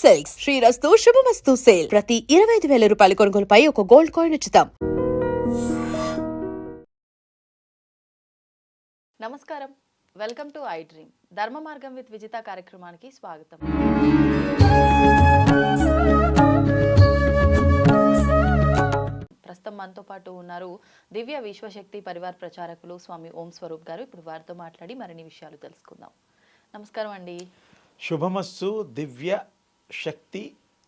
Silks. శ్రీరస్తు శుభమస్తు sale. ప్రతి ఇరవై ఐదు వేల రూపాయల కొనుగోలుపై ఒక గోల్డ్ కాయిన్ ఉచితం. నమస్కారం. Welcome to I Dream. ధర్మ మార్గం విత్ విజిత కార్యక్రమానికి స్వాగతం. ప్రస్తుతం మనతో పాటు ఉన్నారు దివ్య విశ్వశక్తి పరివార్ ప్రచారకులు స్వామి ఓం స్వరూప్ గారు. ఇప్పుడు వారితో మాట్లాడి మరిన్ని విషయాలు తెలుసుకుందాం. నమస్కారం అండి. శుభమస్సు దివ్య శక్తి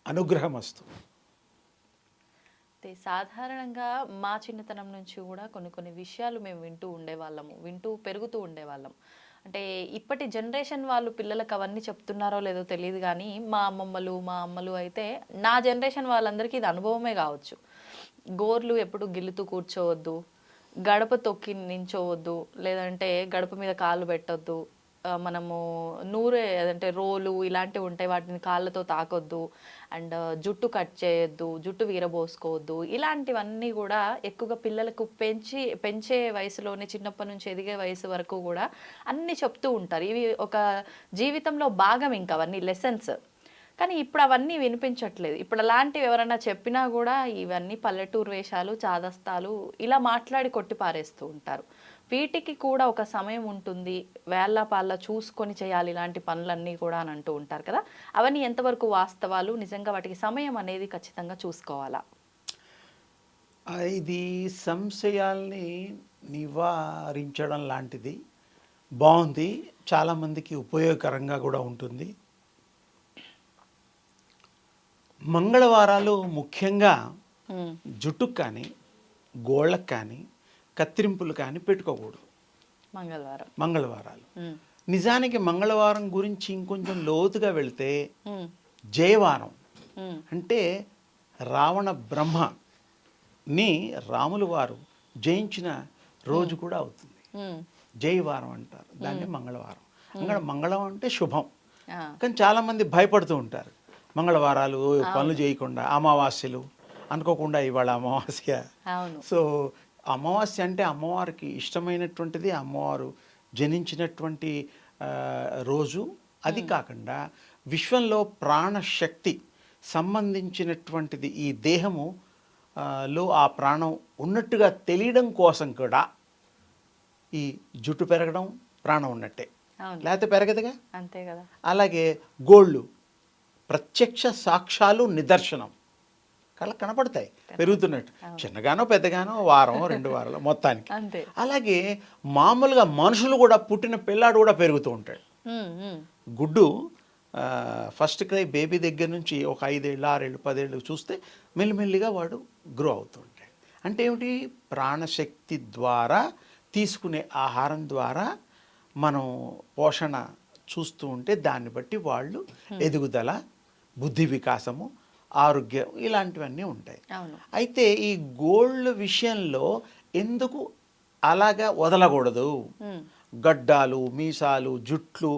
అనుగ్రహమస్తు అయితే సాధారణంగా మా చిన్నతనం నుంచి కూడా కొన్ని కొన్ని విషయాలు మేము వింటూ ఉండేవాళ్ళము వింటూ పెరుగుతూ ఉండేవాళ్ళం. అంటే ఇప్పటి జనరేషన్ వాళ్ళు పిల్లలకు అవన్నీ చెప్తున్నారో లేదో తెలియదు కానీ మా అమ్మమ్మలు మా అమ్మలు అయితే నా జనరేషన్ వాళ్ళందరికీ ఇది అనుభవమే కావచ్చు. గోర్లు ఎప్పుడు గిల్లుతూ కూర్చోవద్దు గడప తొక్కి నించోవద్దు లేదంటే గడప మీద కాళ్ళు పెట్టొద్దు మనము నూరే అదంటే రోలు ఇలాంటివి ఉంటాయి. వాటిని కాళ్ళతో తాకొద్దు. అండ్ జుట్టు కట్ చేయొద్దు జుట్టు వీరబోసుకోవద్దు. ఇలాంటివన్నీ కూడా ఎక్కువగా పిల్లలకు పెంచి పెంచే వయసులోనే చిన్నప్పటి నుంచి ఎదిగే వయసు వరకు కూడా అన్నీ చెప్తూ ఉంటారు. ఇవి ఒక జీవితంలో భాగం ఇంకా అవన్నీ లెసన్స్. కానీ ఇప్పుడు అవన్నీ వినిపించట్లేదు. ఇప్పుడు అలాంటివి ఎవరైనా చెప్పినా కూడా ఇవన్నీ పల్లెటూరు వేషాలు చాదస్తాలు ఇలా మాట్లాడి కొట్టి పారేస్తూ ఉంటారు. వీటికి కూడా ఒక సమయం ఉంటుంది. వేళ్ళ పాళ్ళ చూసుకొని చేయాలి ఇలాంటి పనులన్నీ కూడా అని అంటూ ఉంటారు కదా. అవన్నీ ఎంతవరకు వాస్తవాలు? నిజంగా వాటికి సమయం అనేది ఖచ్చితంగా చూసుకోవాలా? ఇది సంశయాల్ని నివారించడం లాంటిది. బాగుంది చాలామందికి ఉపయోగకరంగా కూడా ఉంటుంది. మంగళవారాలు ముఖ్యంగా జుట్టుకు కానీ గోళ్ళకు కానీ కత్తిరింపులు కానీ పెట్టుకోకూడదు. మంగళవారం. మంగళవారాలు. నిజానికి మంగళవారం గురించి ఇంకొంచెం లోతుగా వెళితే జయవారం. అంటే రావణ బ్రహ్మని రాములు వారు జయించిన రోజు కూడా అవుతుంది. జయవారం అంటారు. దాన్ని మంగళవారం. అంగ మంగళం అంటే శుభం. కానీ చాలామంది భయపడుతూ ఉంటారు. మంగళవారాలు పనులు చేయకుండా అమావాస్యలు అనుకోకుండా ఇవాళ అమావాస్య. సో అమావాస్య అంటే అమ్మవారికి ఇష్టమైనటువంటిది అమ్మవారు జనించినటువంటి రోజు. అది కాకుండా విశ్వంలో ప్రాణశక్తి సంబంధించినటువంటిది ఈ దేహము లో ఆ ప్రాణం ఉన్నట్టుగా తెలియడం కోసం కూడా ఈ జుట్టు పెరగడం ప్రాణం ఉన్నట్టే. లేకపోతే పెరగదుగా? అంతే కదా. అలాగే గోళ్ళు ప్రత్యక్ష సాక్ష్యాలు నిదర్శనం. కళ్ళకు కనపడతాయి పెరుగుతున్నట్టు. చిన్నగానో పెద్దగానో వారం రెండు వారాలు మొత్తానికి. అలాగే మామూలుగా మనుషులు కూడా పుట్టిన పిల్లాడు కూడా పెరుగుతూ ఉంటాడు. గుడ్డు ఫస్ట్ క్రై బేబీ దగ్గర నుంచి ఒక ఐదేళ్ళు ఆరేళ్ళు పదేళ్ళు చూస్తే మెల్లిమెల్లిగా వాడు గ్రో అవుతూ ఉంటాడు. అంటే ఏమిటి? ప్రాణశక్తి ద్వారా తీసుకునే ఆహారం ద్వారా మనం పోషణ చూస్తూ ఉంటే దాన్ని బట్టి వాళ్ళు ఎదుగుదల బుద్ధి వికాసము ఆరోగ్యం ఇలాంటివన్నీ ఉంటాయి. అయితే ఈ గోల్డ్ విషయంలో ఎందుకు అలాగా వదలకూడదు? గడ్డాలు మీసాలు జుట్లు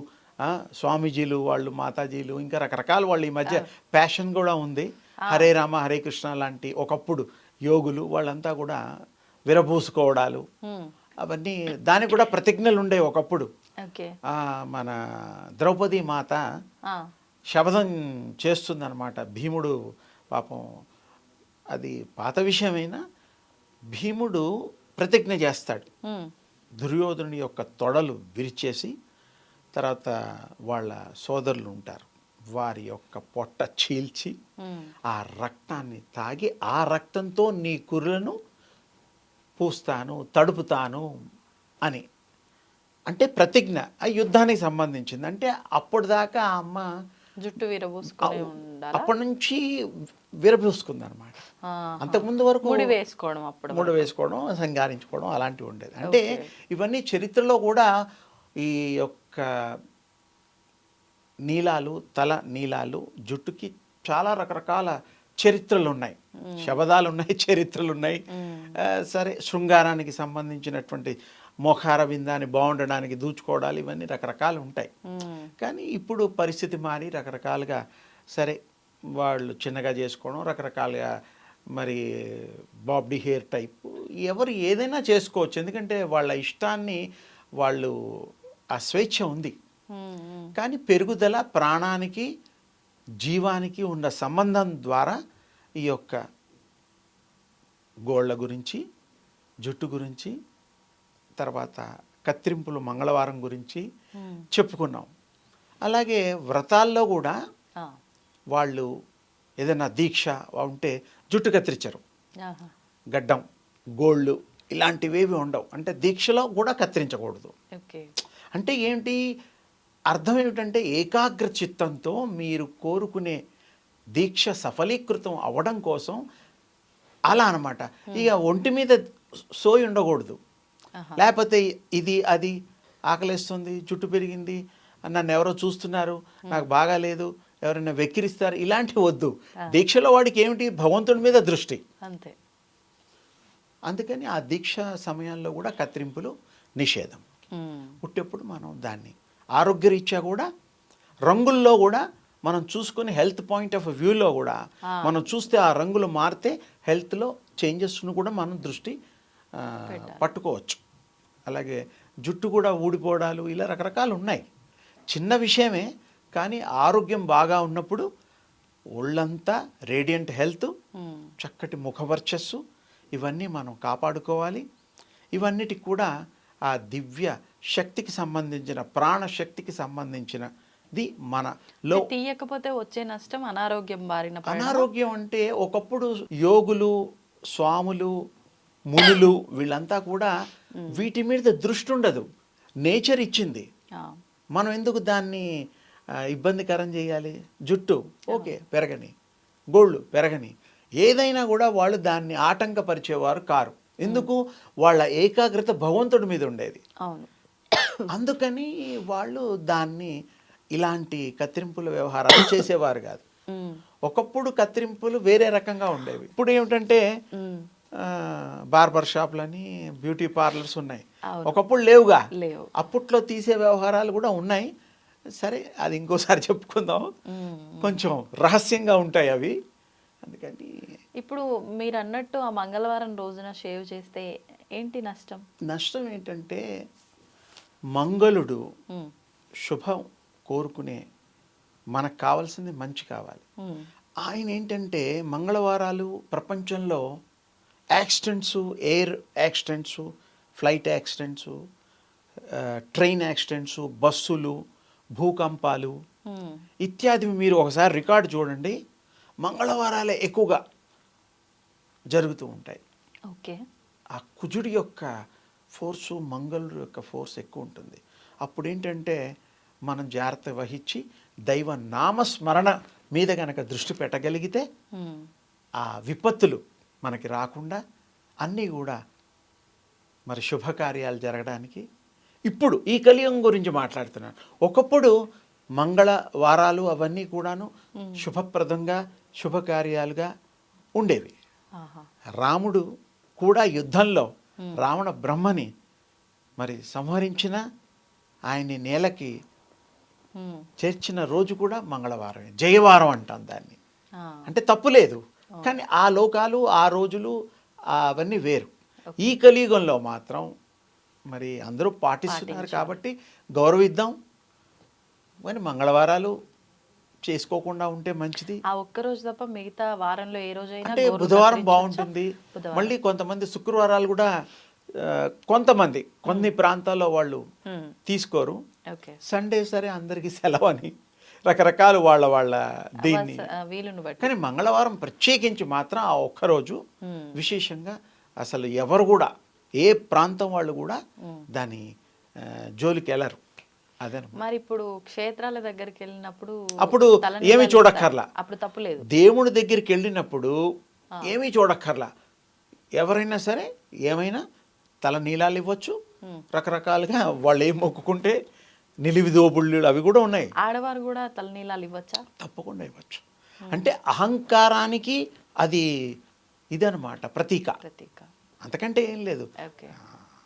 స్వామీజీలు వాళ్ళు మాతాజీలు ఇంకా రకరకాల వాళ్ళు ఈ మధ్య ప్యాషన్ కూడా ఉంది. హరే రామ హరే కృష్ణ లాంటి ఒకప్పుడు యోగులు వాళ్ళంతా కూడా విరబూసుకోవడాలు అవన్నీ దానికి కూడా ప్రతిజ్ఞలు ఉండే ఒకప్పుడు మన ద్రౌపది మాత శపథం చేస్తుందన్నమాట. భీముడు పాపం అది పాత విషయమైనా భీముడు ప్రతిజ్ఞ చేస్తాడు. దుర్యోధనుడి యొక్క తొడలు విరిచేసి తర్వాత వాళ్ళ సోదరులు ఉంటారు. వారి యొక్క పొట్ట చీల్చి ఆ రక్తాన్ని తాగి ఆ రక్తంతో నీ కుర్రలను పూస్తాను తడుపుతాను అని. అంటే ప్రతిజ్ఞ ఆ యుద్ధానికి సంబంధించింది. అంటే అప్పటిదాకా ఆ అమ్మ జుట్టు వీరబూసుకొని ఉండాలా? అప్పటి నుంచి విరబూసుకుంది అనమాట. అంతకుముందు వరకు ముడి వేసుకోవడం అప్పుడు ముడి వేసుకోవడం సంగారించుకోవడం అలాంటివి ఉండేది. అంటే ఇవన్నీ చరిత్రలో కూడా ఈ యొక్క నీలాలు తల నీలాలు జుట్టుకి చాలా రకరకాల చరిత్రలు ఉన్నాయి. శబదాలు ఉన్నాయి చరిత్రలు ఉన్నాయి. సరే శృంగారానికి సంబంధించినటువంటి మోఖార విందాన్ని బాగుండడానికి దూచుకోవడాలు ఇవన్నీ రకరకాలు ఉంటాయి. కానీ ఇప్పుడు పరిస్థితి మారి రకరకాలుగా సరే వాళ్ళు చిన్నగా చేసుకోవడం రకరకాలుగా మరి బాబ్డీ హెయిర్ టైప్ ఎవరు ఏదైనా చేసుకోవచ్చు. ఎందుకంటే వాళ్ళ ఇష్టాన్ని వాళ్ళు ఆ స్వేచ్ఛ ఉంది కానీ పెరుగుదల ప్రాణానికి జీవానికి ఉన్న సంబంధం ద్వారా ఈ యొక్క గోళ్ళ గురించి జుట్టు గురించి తర్వాత కత్తిరింపులు మంగళవారం గురించి. చెప్పుకున్నాం అలాగే వ్రతాల్లో కూడా. వాళ్ళు ఏదైనా దీక్ష ఉంటే జుట్టు కత్తిరించరు. గడ్డం గోళ్ళు ఇలాంటివేవి ఉండవు అంటే దీక్షలో కూడా కత్తిరించకూడదు ఓకే అంటే ఏంటి అర్థం ఏమిటంటే ఏకాగ్ర చిత్తంతో మీరు కోరుకునే దీక్ష సఫలీకృతం అవ్వడం కోసం అలా అన్నమాట ఇక ఒంటి మీద సోయి ఉండకూడదు. లేకపోతే ఇది అది ఆకలేస్తుంది జుట్టు పెరిగింది నన్ను ఎవరో చూస్తున్నారు నాకు బాగాలేదు ఎవరైనా వెక్కిరిస్తారు ఇలాంటివి వద్దు. దీక్షలో వాడికి ఏమిటి? భగవంతుడి మీద దృష్టి. అంతే. అందుకని ఆ దీక్ష సమయంలో కూడా కత్తిరింపులు నిషేధం. పుట్టేప్పుడు మనం దాన్ని ఆరోగ్యరీత్యా కూడా రంగుల్లో కూడా మనం చూసుకుని హెల్త్ పాయింట్ ఆఫ్ వ్యూలో కూడా. మనం చూస్తే ఆ రంగులు మారితే హెల్త్లో చేంజెస్ను కూడా మనం దృష్టి. పట్టుకోవచ్చు. అలాగే జుట్టు కూడా ఊడిపోవడాలు ఇలా రకరకాలు ఉన్నాయి చిన్న విషయమే కానీ ఆరోగ్యం బాగా ఉన్నప్పుడు ఒళ్ళంతా రేడియంట్ హెల్త్. చక్కటి ముఖవర్చస్సు ఇవన్నీ మనం కాపాడుకోవాలి ఇవన్నిటికి కూడా ఆ దివ్య శక్తికి సంబంధించిన ప్రాణశక్తికి సంబంధించినది మనలో తీయకపోతే వచ్చే నష్టం అనారోగ్యం బారిన. అనారోగ్యం అంటే ఒకప్పుడు యోగులు స్వాములు మునులు వీళ్ళంతా కూడా వీటి మీద దృష్టి ఉండదు. నేచర్ ఇచ్చింది. మనం ఎందుకు దాన్ని ఇబ్బందికరం చేయాలి? జుట్టు. ఓకే పెరగని. గోళ్ళు పెరగని. ఏదైనా కూడా వాళ్ళు దాన్ని ఆటంకపరిచేవారు కారు. ఎందుకు? వాళ్ళ ఏకాగ్రత భగవంతుడి మీద ఉండేది. అందుకని వాళ్ళు దాన్ని ఇలాంటి కత్తిరింపుల వ్యవహారాలు చేసేవారు కాదు. ఒకప్పుడు కత్తిరింపులు వేరే రకంగా ఉండేవి. ఇప్పుడు ఏమిటంటే. బార్బర్ షాప్లని బ్యూటీ పార్లర్స్ ఉన్నాయి. ఒకప్పుడు లేవుగా లేవు అప్పట్లో తీసే వ్యవహారాలు కూడా ఉన్నాయి సరే అది ఇంకోసారి చెప్పుకుందాం. కొంచెం రహస్యంగా ఉంటాయి అవి అందుకని ఇప్పుడు మీరు అన్నట్టు ఆ మంగళవారం రోజున షేవ్ చేస్తే ఏంటి నష్టం నష్టం ఏంటంటే మంగళుడు. శుభం కోరుకునే మనకు కావాల్సింది మంచి కావాలి. ఆయన ఏంటంటే మంగళవారాలు ప్రపంచంలో accidents air accidents flight accidents train accidents బస్సులు భూకంపాలు. ఇత్యాది మీరు ఒకసారి రికార్డు చూడండి మంగళవారాలే ఎక్కువగా జరుగుతూ ఉంటాయి ఓకే ఆ కుజుడి యొక్క ఫోర్సు మంగళుడు యొక్క ఫోర్స్ ఎక్కువ ఉంటుంది అప్పుడు ఏంటంటే మనం జాగ్రత్త వహించి దైవ నామస్మరణ మీద కనుక దృష్టి పెట్టగలిగితే. ఆ విపత్తులు మనకి రాకుండా అన్నీ కూడా మరి శుభకార్యాలు జరగడానికి. ఇప్పుడు ఈ కలియుగం గురించి మాట్లాడుతున్నాను. ఒకప్పుడు మంగళ వారాలు అవన్నీ కూడాను శుభప్రదంగా శుభకార్యాలుగా ఉండేవి. రాముడు కూడా యుద్ధంలో రావణ బ్రహ్మని మరి సంహరించిన ఆయన్ని నేలకి. చేర్చిన రోజు కూడా మంగళవారమే. జయవారం అంటాం దాన్ని. అంటే తప్పు లేదు. కానీ ఆ లోకాలు ఆ రోజులు అవన్నీ వేరు. ఈ కలియుగంలో మాత్రం మరి అందరూ పాటిస్తున్నారు కాబట్టి గౌరవిద్దాం. మరి మంగళవారాలు చేసుకోకుండా ఉంటే మంచిది. ఆ ఒక్క రోజు తప్ప మిగతా వారంలో ఏ రోజైనా అంటే బుధవారం? బాగుంటుంది. మళ్ళీ కొంతమంది శుక్రవారాలు కూడా కొంతమంది కొన్ని ప్రాంతాల్లో వాళ్ళు. తీసుకోరు. సండే సరే అందరికీ సెలవు అని. రకరకాల వాళ్ళ వాళ్ళ దీన్ని. కానీ మంగళవారం ప్రత్యేకించి మాత్రం ఆ ఒక్కరోజు. విశేషంగా అసలు ఎవరు కూడా ఏ ప్రాంతం వాళ్ళు కూడా దాని జోలికి వెళ్ళరు. అదనమాట. మరి ఇప్పుడు క్షేత్రాల దగ్గరికి వెళ్ళినప్పుడు అప్పుడు ఏమీ. చూడక్కర్లా. అప్పుడు తప్పులేదు దేవుడి దగ్గరికి వెళ్ళినప్పుడు ఏమీ చూడక్కర్లా. ఎవరైనా సరే ఏమైనా తల నీలాలు ఇవ్వచ్చు. రకరకాలుగా వాళ్ళు ఏం మొక్కుకుంటే నిలివిదోబుళ్ళు అవి కూడా ఉన్నాయి. ఆడవారు కూడా తలనీలాలు ఇవ్వచ్చా? తప్పకుండా ఇవ్వచ్చు. అంటే అహంకారానికి అది ఇదనమాట ప్రతీక. ప్రతీక. అంతకంటే ఏం లేదు.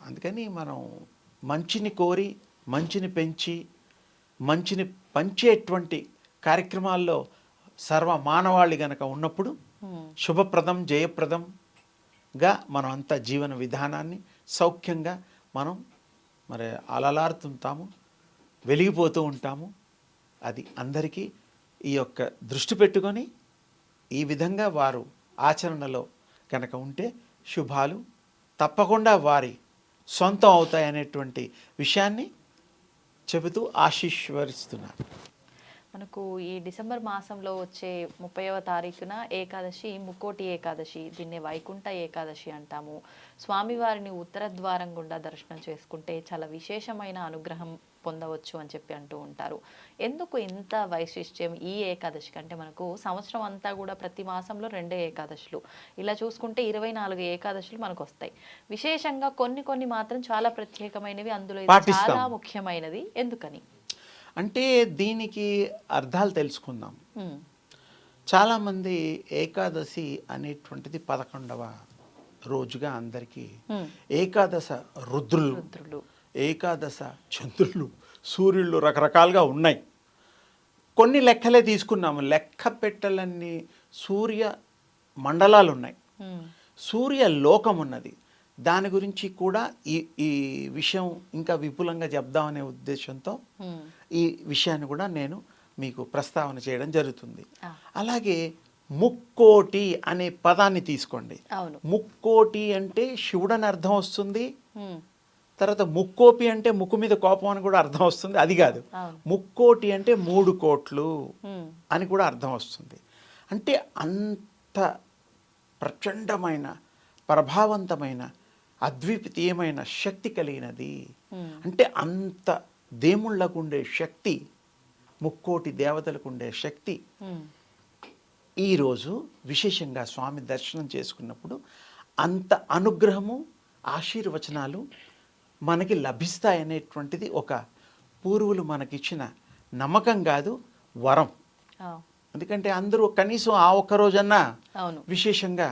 అందుకని మనం మంచిని కోరి మంచిని పెంచి మంచిని పంచేటువంటి కార్యక్రమాల్లో సర్వ మానవాళి గనక ఉన్నప్పుడు. శుభప్రదం జయప్రదంగా మనం అంతా జీవన విధానాన్ని సౌఖ్యంగా మనం మరి అలలారుతుంటాము. వెలిగిపోతూ ఉంటాము. అది అందరికీ ఈ యొక్క దృష్టి పెట్టుకొని ఈ విధంగా వారు ఆచరణలో కనుక ఉంటే శుభాలు తప్పకుండా వారి సొంతం అవుతాయనేటువంటి విషయాన్ని చెబుతూ ఆశీర్వరిస్తున్నారు మనకు ఈ డిసెంబర్ మాసంలో వచ్చే ముప్పైవ తారీఖున ఏకాదశి ముక్కోటి ఏకాదశి దీన్ని వైకుంఠ ఏకాదశి అంటాము. స్వామివారిని ఉత్తర ద్వారం గుండా దర్శనం చేసుకుంటే చాలా విశేషమైన అనుగ్రహం పొందవచ్చు అని చెప్పి అంటూ ఉంటారు. ఎందుకు ఇంత వైశిష్ట్యం ఈ ఏకాదశికి? అంటే మనకు సంవత్సరం అంతా కూడా ప్రతి మాసంలో రెండే ఏకాదశులు. ఇలా చూసుకుంటే ఇరవై నాలుగు ఏకాదశులు మనకు వస్తాయి. విశేషంగా కొన్ని కొన్ని మాత్రం చాలా ప్రత్యేకమైనవి. అందులో. చాలా ముఖ్యమైనది. ఎందుకని? అంటే దీనికి అర్థాలు తెలుసుకుందాం. చాలామంది ఏకాదశి అనేటువంటిది పదకొండవ రోజుగా అందరికీ. ఏకాదశ రుద్రులు రుద్రులు. ఏకాదశ చంద్రులు సూర్యుళ్ళు రకరకాలుగా ఉన్నాయి. కొన్ని లెక్కలే తీసుకున్నాము. లెక్క పెట్టలన్నీ సూర్య మండలాలు ఉన్నాయి సూర్య లోకం ఉన్నది దాని గురించి కూడా ఈ ఈ విషయం ఇంకా విపులంగా చెప్దామనే ఉద్దేశంతో. ఈ విషయాన్ని కూడా నేను మీకు ప్రస్తావన చేయడం జరుగుతుంది. అలాగే ముక్కోటి అనే పదాన్ని తీసుకోండి. ముక్కోటి అంటే శివుడని అర్థం వస్తుంది. తర్వాత ముక్కోపి అంటే ముక్కు మీద కోపం అని కూడా అర్థం వస్తుంది. అది కాదు. ముక్కోటి అంటే మూడు కోట్లు అని కూడా అర్థం వస్తుంది. అంటే అంత ప్రచండమైన ప్రభావవంతమైన అద్వితీయమైన శక్తి కలిగినది. అంటే అంత దేవుళ్ళకు ఉండే శక్తి ముక్కోటి దేవతలకు ఉండే శక్తి. ఈరోజు విశేషంగా స్వామి దర్శనం చేసుకున్నప్పుడు అంత అనుగ్రహము ఆశీర్వచనాలు మనకి లభిస్తాయనేటువంటిది ఒక పూర్వులు మనకిచ్చిన నమ్మకం కాదు వరం. ఎందుకంటే అందరూ కనీసం ఆ ఒక్క రోజన్నా విశేషంగా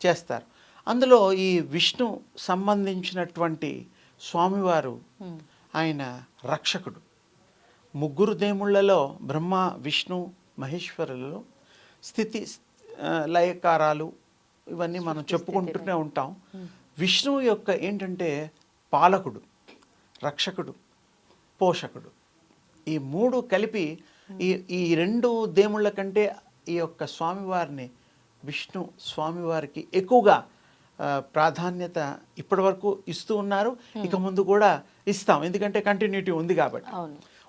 చేస్తారు. అందులో ఈ విష్ణు సంబంధించినటువంటి స్వామివారు ఆయన రక్షకుడు. ముగ్గురు దేవుళ్ళలో బ్రహ్మ విష్ణు మహేశ్వరులలో స్థితి లయకారాలు ఇవన్నీ మనం చెప్పుకుంటూనే ఉంటాం. విష్ణువు యొక్క ఏంటంటే పాలకుడు రక్షకుడు పోషకుడు. ఈ మూడు కలిపి ఈ ఈ రెండు దేవుళ్ళ కంటే ఈ యొక్క స్వామివారిని విష్ణు స్వామివారికి ఎక్కువగా ప్రాధాన్యత ఇప్పటివరకు ఇస్తూ ఉన్నారు. ఇక ముందు కూడా ఇస్తాం. ఎందుకంటే కంటిన్యూటీ ఉంది కాబట్టి.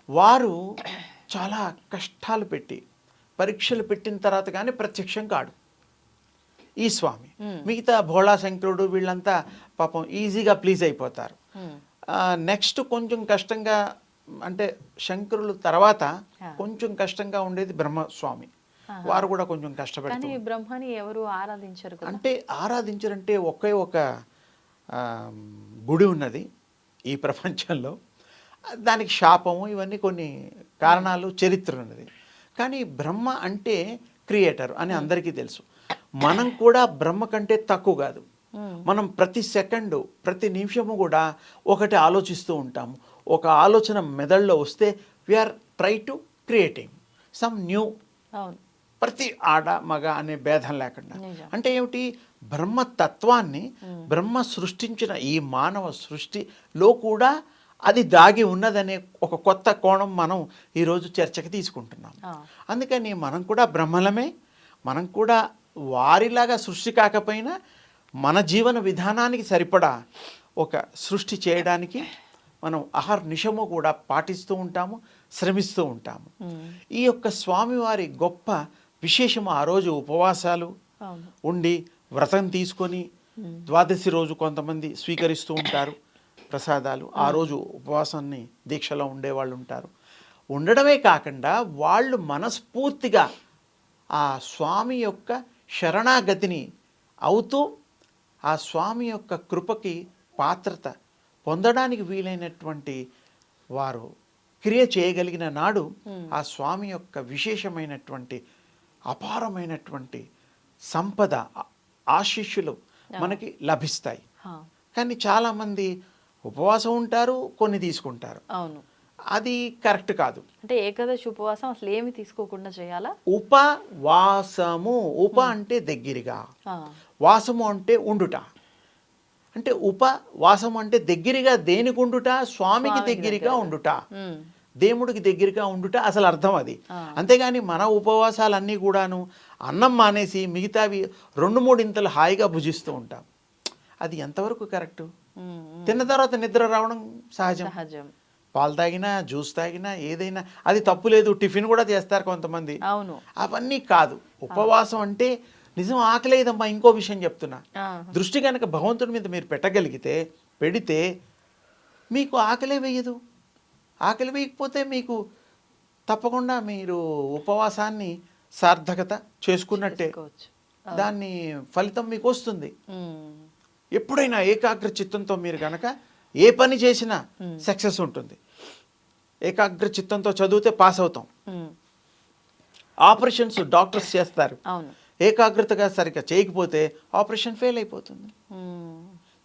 వారు చాలా కష్టాలు పెట్టి పరీక్షలు పెట్టిన తర్వాత కానీ ప్రత్యక్షం కాడు. ఈ స్వామి. మిగతా భోళా శంకరుడు వీళ్ళంతా పాపం ఈజీగా ప్లీజ్ అయిపోతారు. నెక్స్ట్ కొంచెం కష్టంగా అంటే శంకరులు తర్వాత. కొంచెం కష్టంగా ఉండేది బ్రహ్మస్వామి. వారు కూడా కొంచెం కానీ కష్టపడుతూ బ్రహ్మని ఎవరు ఆరాధించరు అంటే ఆరాధించారంటే ఒకే ఒక గుడి ఉన్నది ఈ ప్రపంచంలో. దానికి శాపము ఇవన్నీ కొన్ని కారణాలు చరిత్ర ఉన్నది. కానీ బ్రహ్మ అంటే క్రియేటర్ అని అందరికీ తెలుసు. మనం కూడా బ్రహ్మ కంటే తక్కువ కాదు. ఉమ్, మనం ప్రతి సెకండు ప్రతి నిమిషము కూడా ఒకటి ఆలోచిస్తూ ఉంటాము. ఒక ఆలోచన మెదడులో వస్తే we are try to creating some new ప్రతి ఆడ మగ అనే భేదం లేకుండా. అంటే ఏమిటి? బ్రహ్మ తత్వాన్ని బ్రహ్మ సృష్టించిన ఈ మానవ సృష్టిలో కూడా అది దాగి ఉన్నదనే ఒక కొత్త కోణం మనం ఈరోజు చర్చకి తీసుకుంటున్నాం. అందుకని మనం కూడా బ్రహ్మలమే మనం కూడా వారిలాగా సృష్టి కాకపోయినా మన జీవన విధానానికి సరిపడా ఒక సృష్టి చేయడానికి మనం అహర్నిశము కూడా పాటిస్తూ ఉంటాము శ్రమిస్తూ ఉంటాము. ఉమ్, ఈ యొక్క స్వామివారి గొప్ప విశేషము ఆ రోజు ఉపవాసాలు ఉండి వ్రతం తీసుకొని ద్వాదశి రోజు కొంతమంది స్వీకరిస్తూ ఉంటారు ప్రసాదాలు. ఆ రోజు ఉపవాసాన్ని దీక్షలో ఉండేవాళ్ళు ఉంటారు. ఉండడమే కాకుండా వాళ్ళు మనస్ఫూర్తిగా ఆ స్వామి యొక్క శరణాగతిని అవుతూ ఆ స్వామి యొక్క కృపకి పాత్రత పొందడానికి వీలైనటువంటి వారు క్రియ చేయగలిగిన నాడు ఆ స్వామి యొక్క విశేషమైనటువంటి అపారమైనటువంటి సంపద ఆశీస్సులు మనకి లభిస్తాయి. కానీ చాలామంది ఉపవాసం ఉంటారు కొన్ని తీసుకుంటారు. అవును. అది కరెక్ట్ కాదు. అంటే ఏకాదశి ఉపవాసం అసలు ఏమి తీసుకోకుండా చేయాలా? ఉపవాసము ఉప అంటే దగ్గరగా. వాసము అంటే ఉండుట. అంటే ఉపవాసము అంటే దగ్గరగా దేనికి ఉండుట? స్వామికి దగ్గరగా. ఉండుట. దేవుడికి దగ్గరగా ఉండుట అసలు అర్థం అది. అంతేగాని మన ఉపవాసాలన్నీ కూడాను అన్నం మానేసి మిగతావి రెండు మూడు ఇంతలు హాయిగా భుజిస్తూ ఉంటాం. అది ఎంతవరకు కరెక్టు. తిన్న తర్వాత నిద్ర రావడం సహజం. సహజం. పాలు తాగినా జ్యూస్ తాగినా ఏదైనా అది తప్పు లేదు టిఫిన్ కూడా చేస్తారు కొంతమంది. అవును. అవన్నీ కాదు. ఉపవాసం అంటే నిజం ఆకలేదమ్మా ఇంకో విషయం చెప్తున్నా. దృష్టి కనుక భగవంతుడి మీద మీరు పెట్టగలిగితే పెడితే మీకు ఆకలే వేయదు. ఆకలి వేయకపోతే మీకు తప్పకుండా మీరు ఉపవాసాన్ని సార్థకత చేసుకున్నట్టే. దాన్ని ఫలితం మీకు వస్తుంది. ఎప్పుడైనా ఏకాగ్ర చిత్తంతో మీరు గనక ఏ పని చేసినా సక్సెస్ ఉంటుంది. ఏకాగ్ర చిత్తంతో చదివితే పాస్ అవుతాం. ఆపరేషన్స్ డాక్టర్స్ చేస్తారు. అవును. ఏకాగ్రతగా సరిగ్గా చేయకపోతే ఆపరేషన్ ఫెయిల్ అయిపోతుంది.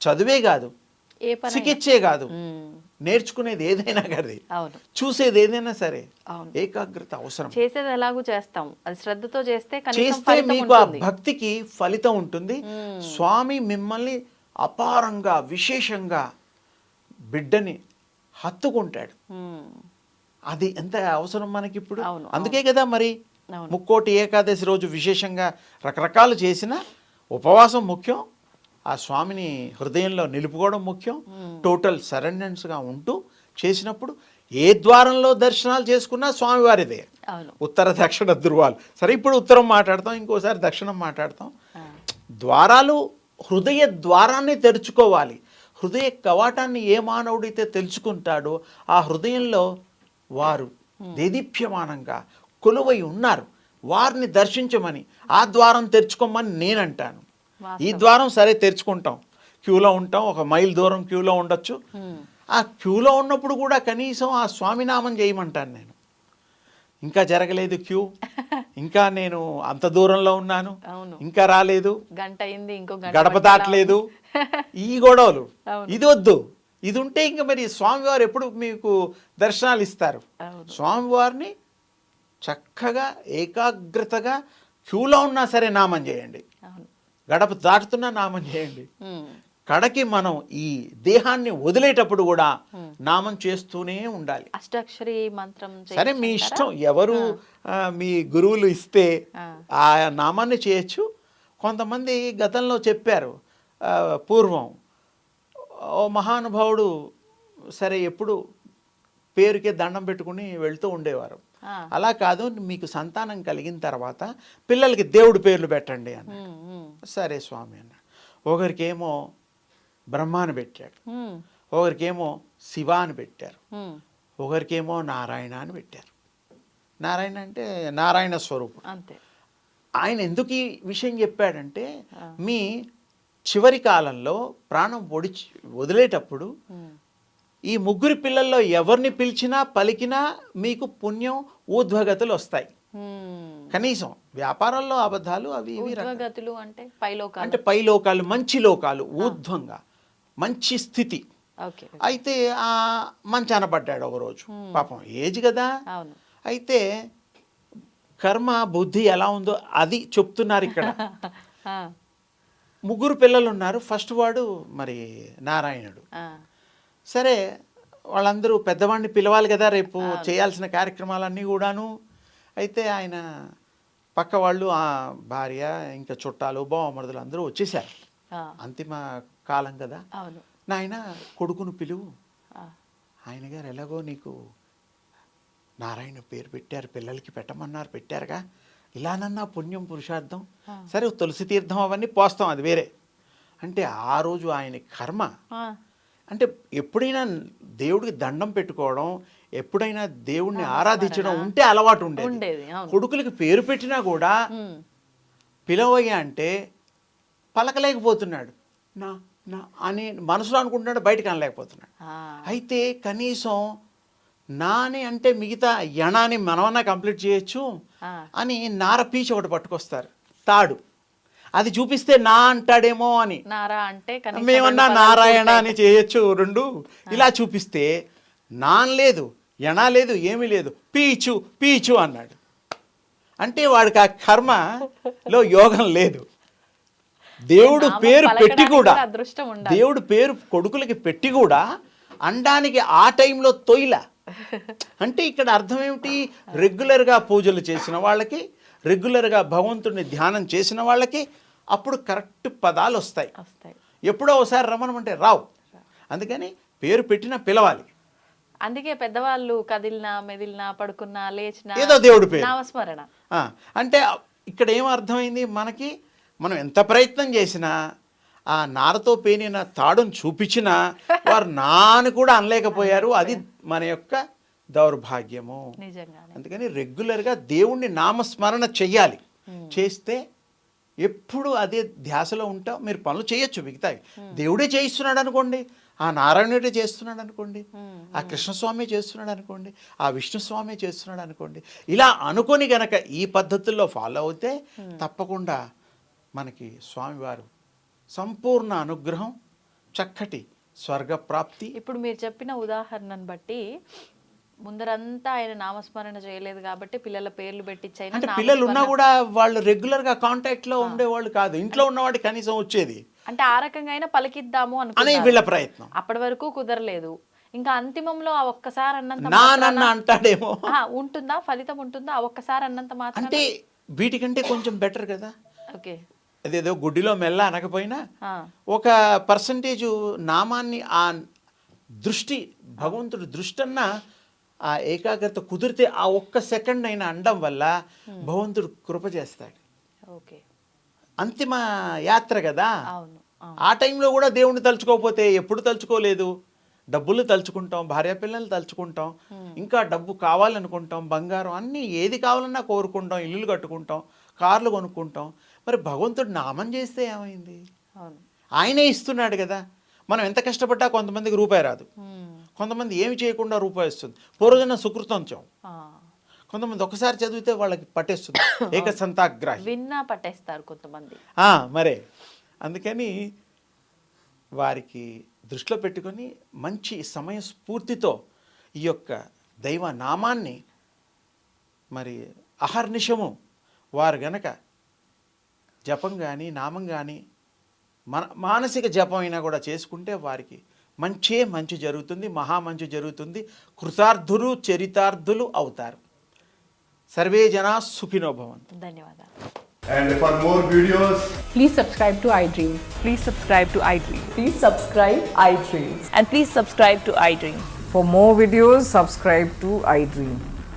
చదువే కాదు. చికిత్సే కాదు. నేర్చుకునేది ఏదైనా కాదు అవును. చూసేది ఏదైనా సరే ఏకాగ్రత అవసరం. చేసేది ఎలాగూ చేస్తాం. అది శ్రద్ధతో చేస్తే చేస్తే మీకు ఆ. భక్తికి ఫలితం ఉంటుంది. స్వామి మిమ్మల్ని అపారంగా విశేషంగా బిడ్డని హత్తుకుంటాడు. అది ఎంత అవసరం మనకి ఇప్పుడు అందుకే కదా మరి. ముక్కోటి ఏకాదశి రోజు విశేషంగా రకరకాలు చేసిన ఉపవాసం ముఖ్యం ఆ స్వామిని హృదయంలో నిలుపుకోవడం ముఖ్యం టోటల్ సరెండెన్స్గా ఉంటూ చేసినప్పుడు ఏ ద్వారంలో దర్శనాలు చేసుకున్నా స్వామివారిదే. ఉత్తర దక్షిణ ధృవాలు. సరే ఇప్పుడు ఉత్తరం మాట్లాడతాం ఇంకోసారి దక్షిణం మాట్లాడతాం. ద్వారాలు హృదయ ద్వారాన్ని తెరుచుకోవాలి. హృదయ కవాటాన్ని ఏ మానవుడైతే తెలుసుకుంటాడో ఆ హృదయంలో వారు దేదీప్యమానంగా కొలువై ఉన్నారు. వారిని దర్శించమని ఆ ద్వారం తెరుచుకోమని నేనంటాను. ఈ ద్వారం సరే తెరుచుకుంటాం. క్యూలో ఉంటాం ఒక మైల్ దూరం క్యూలో ఉండొచ్చు. ఆ క్యూలో ఉన్నప్పుడు కూడా కనీసం ఆ స్వామినామం చేయమంటాను నేను. ఇంకా జరగలేదు క్యూ. ఇంకా నేను అంత దూరంలో ఉన్నాను. ఇంకా రాలేదు. గంట అయింది ఇంకో గడప దాటలేదు. ఈ గొడవలు. ఇది వద్దు. ఇది ఉంటే ఇంకా మరి స్వామివారు ఎప్పుడు మీకు దర్శనాలు ఇస్తారు. స్వామివారిని చక్కగా ఏకాగ్రతగా క్యూలో ఉన్నా సరే నామం చేయండి. గడప దాటుతున్నా నామం చేయండి. కడకి మనం ఈ దేహాన్ని వదిలేటప్పుడు కూడా నామం చేస్తూనే ఉండాలి. అష్టాక్షరి మంత్రం సరే మీ? ఇష్టం. ఎవరు మీ గురువులు ఇస్తే ఆ. నామాన్ని చేయొచ్చు. కొంతమంది గతంలో చెప్పారు పూర్వం ఓ మహానుభావుడు సరే ఎప్పుడు పేరుకే దండం పెట్టుకుని వెళ్తూ ఉండేవారు. అలా కాదు మీకు సంతానం కలిగిన తర్వాత పిల్లలకి దేవుడి పేర్లు పెట్టండి అన్న సరే స్వామి అన్న ఒకరికేమో బ్రహ్మాని పెట్టాడు. ఉమ్, ఒకరికేమో శివ అని పెట్టారు ఒకరికేమో నారాయణ అని పెట్టారు. నారాయణ అంటే నారాయణ స్వరూపం అంతే. ఆయన ఎందుకు ఈ విషయం చెప్పాడంటే మీ చివరి కాలంలో ప్రాణం ఒడిచి వదిలేటప్పుడు ఈ ముగ్గురు పిల్లల్లో ఎవరిని పిలిచినా పలికినా మీకు పుణ్యం ఊర్ధ్వగతులు వస్తాయి. కనీసం వ్యాపారంలో అబద్ధాలు అవి అంటే పై లోకాలు మంచి లోకాలు ఊర్ధ్వంగా. మంచి స్థితి. అయితే ఆ మంచాన పడ్డాడు ఒకరోజు. పాపం ఏజ్ కదా. అయితే కర్మ బుద్ధి ఎలా ఉందో అది చెప్తున్నారు ఇక్కడ. ముగ్గురు పిల్లలు ఉన్నారు ఫస్ట్ వాడు మరి నారాయణుడు. సరే వాళ్ళందరూ పెద్దవాడిని పిలవాలి కదా రేపు చేయాల్సిన కార్యక్రమాలన్నీ కూడాను. అయితే ఆయన పక్క వాళ్ళు ఆ భార్య ఇంకా చుట్టాలు బావమరుదులు అందరూ వచ్చేసారు అంతిమ కాలం కదా. నాయన కొడుకును పిలువు. ఆయన గారు ఎలాగో నీకు నారాయణ పేరు పెట్టారు పిల్లలకి పెట్టమన్నారు పెట్టారుగా. ఇలానన్నా పుణ్యం పురుషార్థం. సరే తులసి తీర్థం అవన్నీ పోస్తాం అది వేరే. అంటే ఆ రోజు ఆయన కర్మ. అంటే ఎప్పుడైనా దేవుడికి దండం పెట్టుకోవడం ఎప్పుడైనా దేవుణ్ణి ఆరాధించడం ఉంటే అలవాటు ఉండేది. కొడుకులకి పేరు పెట్టినా కూడా పిలవయ్య అంటే పలకలేకపోతున్నాడు. నా అని మనసులో అనుకుంటున్నాడు బయటకు అనలేకపోతున్నాడు. అయితే కనీసం నాని అంటే మిగతా యణాని మనమన్నా కంప్లీట్ చేయొచ్చు అని నార పీచ్ ఒకటి పట్టుకొస్తారు తాడు. అది చూపిస్తే నా అంటాడేమో అని. నారా అంటే కనీసం మేమన్నా నారాయణ అని చేయొచ్చు రెండు. ఇలా చూపిస్తే నాన్ లేదు యణ లేదు ఏమీ లేదు. పీచు పీచు అన్నాడు. అంటే వాడికి ఆ కర్మలో యోగం లేదు. దేవుడు పేరు పెట్టి కూడా. దేవుడు పేరు కొడుకులకి పెట్టి కూడా అండానికి ఆ టైంలో తొయిల అంటే ఇక్కడ అర్థం ఏమిటి? రెగ్యులర్గా పూజలు చేసిన వాళ్ళకి రెగ్యులర్గా భగవంతుడిని ధ్యానం చేసిన వాళ్ళకి అప్పుడు కరెక్ట్ పదాలు వస్తాయి. ఎప్పుడో ఒకసారి రమ్మనమంటే రావు. అందుకని పేరు పెట్టినా పిలవాలి. అందుకే పెద్దవాళ్ళు కదిలినా మెదిలినా పడుకున్నా లేచినా ఏదో దేవుడి పేరు. నామస్మరణ. అంటే ఇక్కడ ఏం అర్థమైంది? మనకి మనం ఎంత ప్రయత్నం చేసినా ఆ నారతో పేనిన తాడును చూపించినా వారు నాని కూడా అనలేకపోయారు. అది మన యొక్క దౌర్భాగ్యము. అందుకని రెగ్యులర్గా దేవుణ్ణి నామస్మరణ చెయ్యాలి. చేస్తే ఎప్పుడు అదే ధ్యాసలో ఉంటాం. మీరు పనులు చేయొచ్చు మిగతావి. దేవుడే చేయిస్తున్నాడు అనుకోండి ఆ నారాయణుడే చేస్తున్నాడు అనుకోండి ఆ కృష్ణస్వామి చేస్తున్నాడు అనుకోండి ఆ విష్ణుస్వామి చేస్తున్నాడు అనుకోండి. ఇలా అనుకొని గనక ఈ పద్ధతుల్లో ఫాలో అవుతే తప్పకుండా మనకి స్వామివారు సంపూర్ణ అనుగ్రహం చక్కటి స్వర్గప్రాప్తి. ఇప్పుడు మీరు చెప్పిన ఉదాహరణను బట్టి ముందరంతా ఆయన నామస్మరణ చేయలేదు కాబట్టి పిల్లల పేర్లు పెట్టించైనా అంటే పిల్లలు ఉన్నా కూడా వాళ్ళు రెగ్యులర్గా కాంటాక్ట్లో ఉండేవాళ్ళు కాదు. ఇంట్లో ఉన్నవాడి కనీసం వచ్చేది. అంటే ఆ రకంగా అయినా పలికిద్దాము అనే అనుకున్నారు వీళ్ళ ప్రయత్నం. అప్పటి వరకు కుదరలేదు. ఇంకా అంతిమంలో ఆ ఒక్కసారి అన్నంత అంటాడేమో. ఉంటుందా? ఫలితం ఉంటుందా? ఆ ఒక్కసారి అన్నంత మాత్రం అంటే వీటికంటే కొంచెం బెటర్ కదా. ఓకే. అదేదో గుడ్డిలో మెల్ల అనకపోయినా ఒక పర్సంటేజ్ నామాన్ని ఆ దృష్టి భగవంతుడి దృష్టి అన్న ఆ ఏకాగ్రత కుదిరితే ఆ ఒక్క సెకండ్ అయినా అండం వల్ల భగవంతుడు కృప చేస్తాడు. ఓకే. అంతిమ యాత్ర కదా. ఆ టైంలో కూడా దేవుణ్ణి తలుచుకోకపోతే ఎప్పుడు తలుచుకోలేదు? డబ్బులు తలుచుకుంటాం భార్య పిల్లలు తలుచుకుంటాం ఇంకా డబ్బు కావాలనుకుంటాం బంగారం అన్నీ ఏది కావాలన్నా కోరుకుంటాం ఇల్లులు కట్టుకుంటాం కార్లు కొనుక్కుంటాం. మరి భగవంతుడు నామం చేస్తే ఏమైంది? ఆయనే ఇస్తున్నాడు కదా. మనం ఎంత కష్టపడ్డా కొంతమందికి రూపాయి రాదు. కొంతమంది ఏమి చేయకుండా రూపాయి వస్తుంది పూర్వజన సుకృతం చం ఆ. కొంతమంది ఒకసారి చదివితే వాళ్ళకి పట్టేస్తుంది. ఏక సంతాగ్రాహి. విన్నా పట్టేస్తారు కొంతమంది. మరే. అందుకని వారికి దృష్టిలో పెట్టుకొని మంచి సమయ స్ఫూర్తితో ఈ యొక్క దైవ నామాన్ని మరి అహర్నిశము వారు గనక జపం కానీ నామం కానీ మన మానసిక జపం అయినా కూడా చేసుకుంటే వారికి మంచే మంచి జరుగుతుంది మహా మంచి జరుగుతుంది కృతార్థులు చరితార్థులు అవుతారు. సర్వే జనా సుఖినోభవంత ధన్యవాదాలు. Videos please subscribe to I Dream please subscribe to I Dream please subscribe to I Dream